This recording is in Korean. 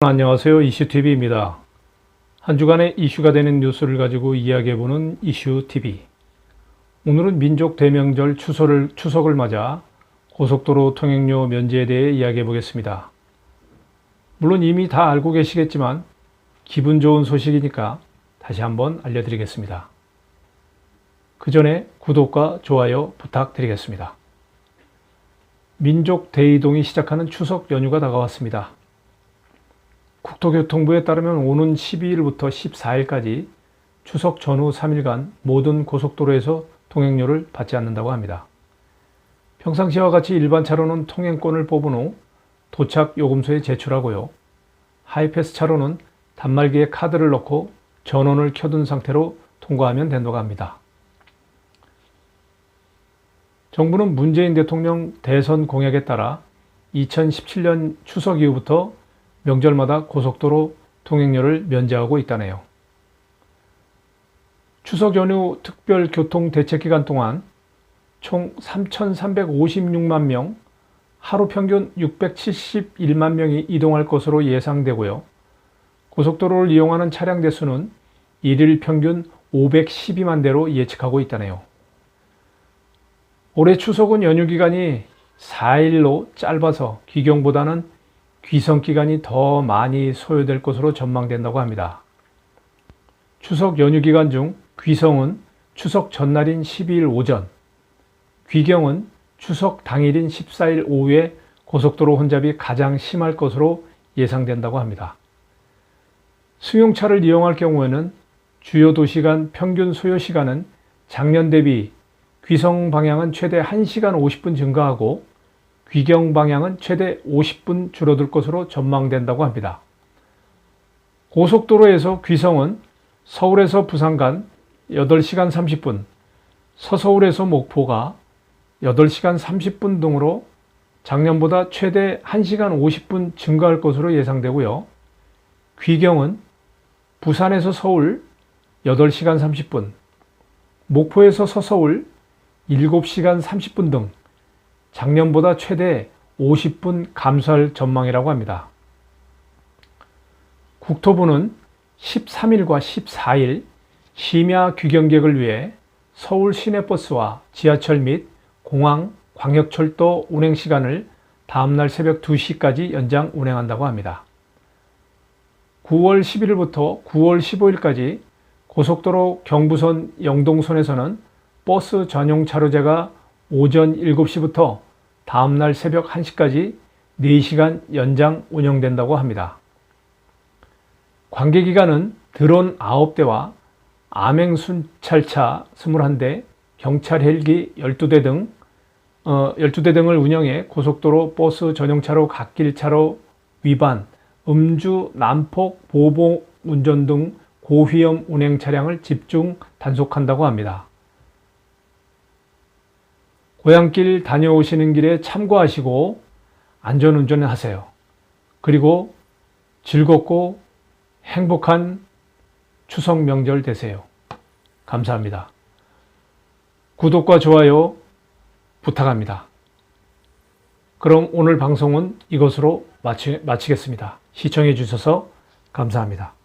안녕하세요. 이슈TV입니다. 한 주간의 이슈가 되는 뉴스를 가지고 이야기해보는 이슈TV. 오늘은 민족 대명절 추석을, 추석을 맞아 고속도로 통행료 면제에 대해 이야기해보겠습니다. 물론 이미 다 알고 계시겠지만 기분 좋은 소식이니까 다시 한번 알려드리겠습니다. 그 전에 구독과 좋아요 부탁드리겠습니다. 민족 대이동이 시작하는 추석 연휴가 다가왔습니다. 국토교통부에 따르면 오는 12일부터 14일까지 추석 전후 3일간 모든 고속도로에서 통행료를 받지 않는다고 합니다. 평상시와 같이 일반 차로는 통행권을 뽑은 후 도착 요금소에 제출하고요. 하이패스 차로는 단말기에 카드를 넣고 전원을 켜둔 상태로 통과하면 된다고 합니다. 정부는 문재인 대통령 대선 공약에 따라 2017년 추석 이후부터 명절마다 고속도로 통행료를 면제하고 있다네요. 추석 연휴 특별 교통 대책 기간 동안 총 3,356만 명, 하루 평균 671만 명이 이동할 것으로 예상되고요. 고속도로를 이용하는 차량 대수는 일일 평균 512만 대로 예측하고 있다네요. 올해 추석은 연휴 기간이 4일로 짧아서 귀경보다는 귀성 기간이 더 많이 소요될 것으로 전망된다고 합니다. 추석 연휴 기간 중 귀성은 추석 전날인 12일 오전, 귀경은 추석 당일인 14일 오후에 고속도로 혼잡이 가장 심할 것으로 예상된다고 합니다. 승용차를 이용할 경우에는 주요 도시 간 평균 소요 시간은 작년 대비 귀성 방향은 최대 1시간 50분 증가하고 귀경 방향은 최대 50분 줄어들 것으로 전망된다고 합니다. 고속도로에서 귀성은 서울에서 부산 간 8시간 30분, 서서울에서 목포가 8시간 30분 등으로 작년보다 최대 1시간 50분 증가할 것으로 예상되고요. 귀경은 부산에서 서울 8시간 30분, 목포에서 서서울 7시간 30분 등 작년보다 최대 50분 감소할 전망이라고 합니다. 국토부는 13일과 14일 심야 귀경객을 위해 서울 시내버스와 지하철 및 공항, 광역철도 운행 시간을 다음날 새벽 2시까지 연장 운행한다고 합니다. 9월 11일부터 9월 15일까지 고속도로 경부선 영동선에서는 버스 전용 차로제가 오전 7시부터 다음날 새벽 1시까지 4시간 연장 운영된다고 합니다. 관계기관은 드론 9대와 암행순찰차 21대, 경찰 헬기 12대 등 어, 12대 등을 운영해 고속도로 버스 전용차로 갓길차로 위반, 음주, 난폭, 보복 운전 등 고위험 운행 차량을 집중 단속한다고 합니다. 고향길 다녀오시는 길에 참고하시고 안전운전 하세요. 그리고 즐겁고 행복한 추석 명절 되세요. 감사합니다. 구독과 좋아요 부탁합니다. 그럼 오늘 방송은 이것으로 마치, 마치겠습니다. 시청해 주셔서 감사합니다.